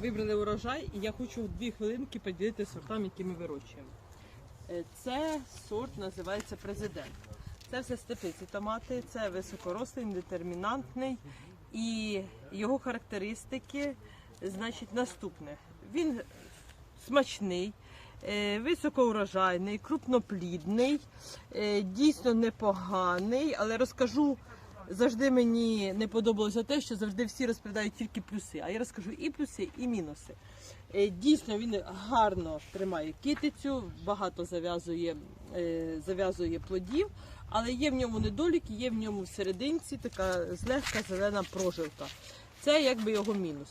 вибрали урожай, і я хочу в дві хвилинки поділити сортами, які ми вирощуємо. Е, Це сорт називається президент. Це все степиці томати, це високорослий, детермінантний. І його характеристики, значить, наступне. Він смачний, е, високоурожайний, крупноплідний, е, дійсно непоганий, але розкажу. Завжди мені не подобалося те, що завжди всі розповідають тільки плюси. А я розкажу і плюси, і мінуси. Е, Дійсно, він гарно тримає китицю, багато зав'язує, е, зав'язує плодів, але є в ньому недоліки, є в ньому всерединці така злегка зелена прожилка. Це якби його мінус.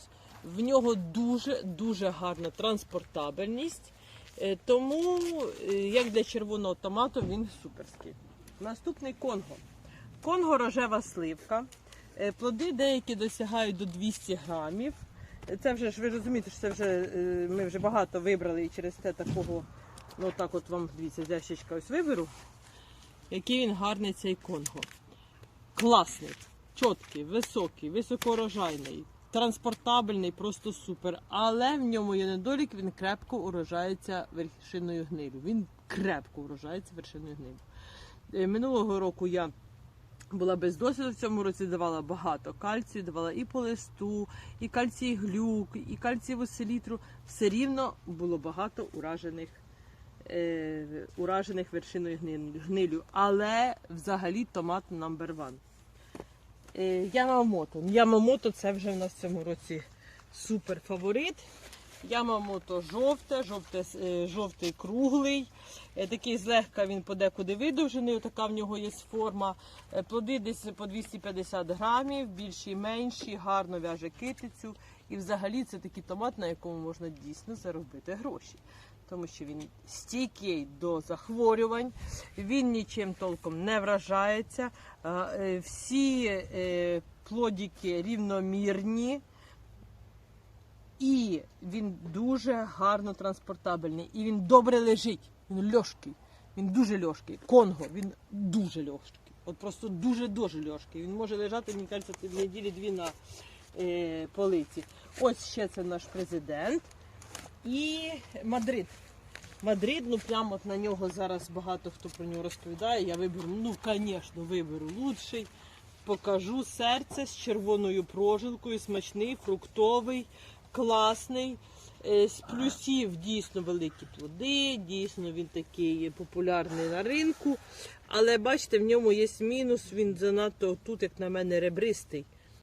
В нього дуже дуже гарна транспортабельність, е, тому як для червоного томату він суперський. Наступний конго. Конго рожева сливка. Е, Плоди деякі досягають до 200 грамів. Це вже ж ви розумієте, що це вже е, ми вже багато вибрали і через те такого, ну так от вам дивіться, ящичка ось виберу. Який він гарний цей конго. Класний, чіткий, високий, високоурожайний, транспортабельний, просто супер. Але в ньому є недолік, він крепко урожається вершиною гнилю. Він крепко урожається вершиною гнилю. Е, Минулого року я була без досвіду в цьому році, давала багато кальцію, давала і по листу, і кальцій глюк, і кальцієву селітру. Все рівно було багато уражених, е, уражених вершиною гнилю. Але взагалі томат number one. Е, Ямамото. Ямамото це вже в нас в цьому році супер фаворит. Ямамото жовте, жовте, е, жовтий круглий. Е, Такий злегка він подекуди видовжений, така в нього є форма. Е, Плоди десь по 250 грамів, більші, менші, гарно в'яже китицю. І взагалі це такий томат, на якому можна дійсно заробити гроші. Тому що він стійкий до захворювань, він нічим толком не вражається. Всі плодики рівномірні. І він дуже гарно транспортабельний. І він добре лежить. Він льошкий. Він дуже льошкий. Конго, він дуже льошкий. От просто дуже-дуже льошкий. Він може лежати, мені кажеться, неділі-дві на е, полиці. Ось ще це наш президент. І Мадрид. Мадрид, ну прямо от на нього зараз багато хто про нього розповідає. Я виберу, ну, звісно, виберу лучший. Покажу серце з червоною прожилкою, смачний, фруктовий, класний. Е, З плюсів дійсно великі плоди, дійсно він такий популярний на ринку. Але бачите, в ньому є мінус, він занадто тут, як на мене, ребристий.